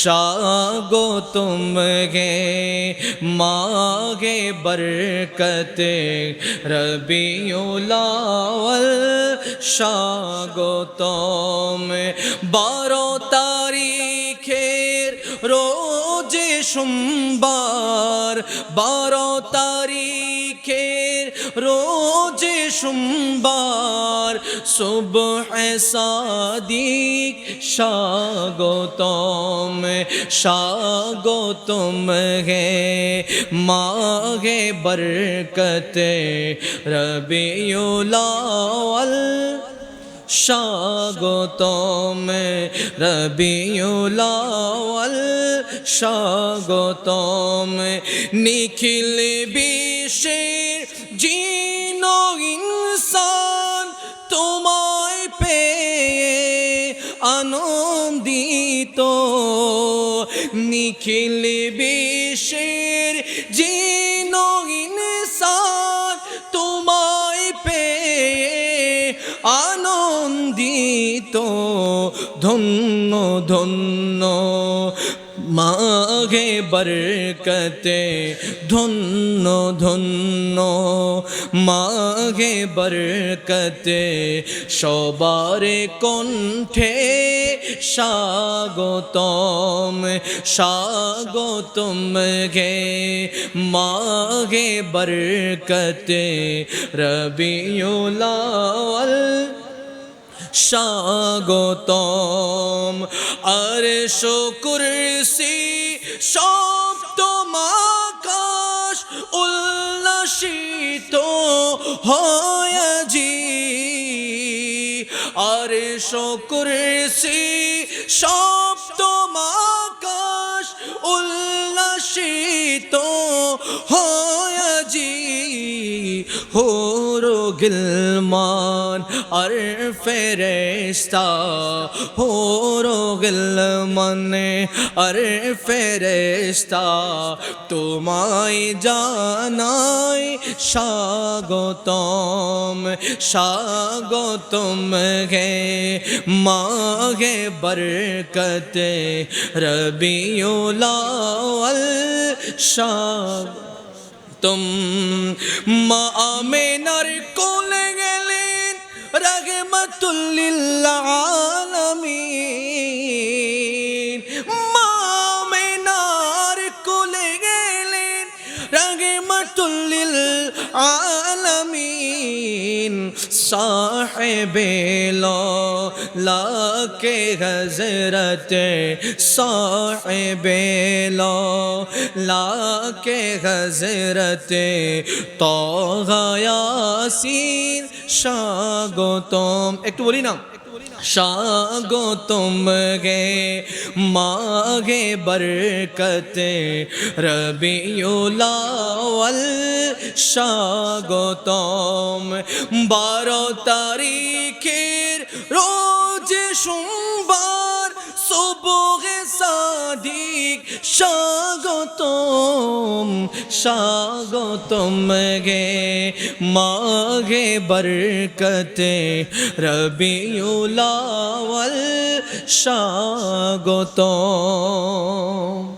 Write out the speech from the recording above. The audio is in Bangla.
স্বাগতম গে মাগে বরকতে রবিউলাওয়াল স্বাগতম বারো তারিখের রোজে شمبار صبح صادق شاگوتم شاگوتم ہے، ماہ برکت ربی الاول شاگو تم ربی الاول شاگو تم، نکھل بھی شیر جی আনন্দিত। নিখিল বিশ্বের জিন ইনসান তোমায় পেয়ে আনন্দিত। ধন্য ধন্য মাঘে বরকতে ধন্য ধন্য মাঘে বরকতে সবার কণ্ঠে স্বাগতম স্বাগতম গে মাঘে বরকতে রবিউলাল স্বাগতম। আর শুকুরসি সপ্তম আকাশ উল্লাসিত হয়াজি আর শুকুরসি সপ্তম আকাশ উল্লাসিত হয়াজি ہو رو گلمان عرف فرشتہ ہو رو گلمان عرف رشتہ تمائیں جانائیں شاگوتم شاگو تم گے ماں گے برکت ربی اولا شاگ তুম মা আমেনার কোলে গেলেন রহমতুল্লিল আলামিন মা আমেনার কোলে গেলেন রহমতুল্লিল আলামিন دین صاحب لو لا کے حضرت صاحب لو لا کے حضرت تو غیاسین شاگو تم ایک تو بولی نا۔ স্বাগতম গে মাগে বরকতে রবিউলাওয়াল স্বাগতম বারো তারিখের রোজ সোমবার সুবহ সাদিক স্বাগতম ساگو تم گے ماگے برکت ربی الاول ساگو تم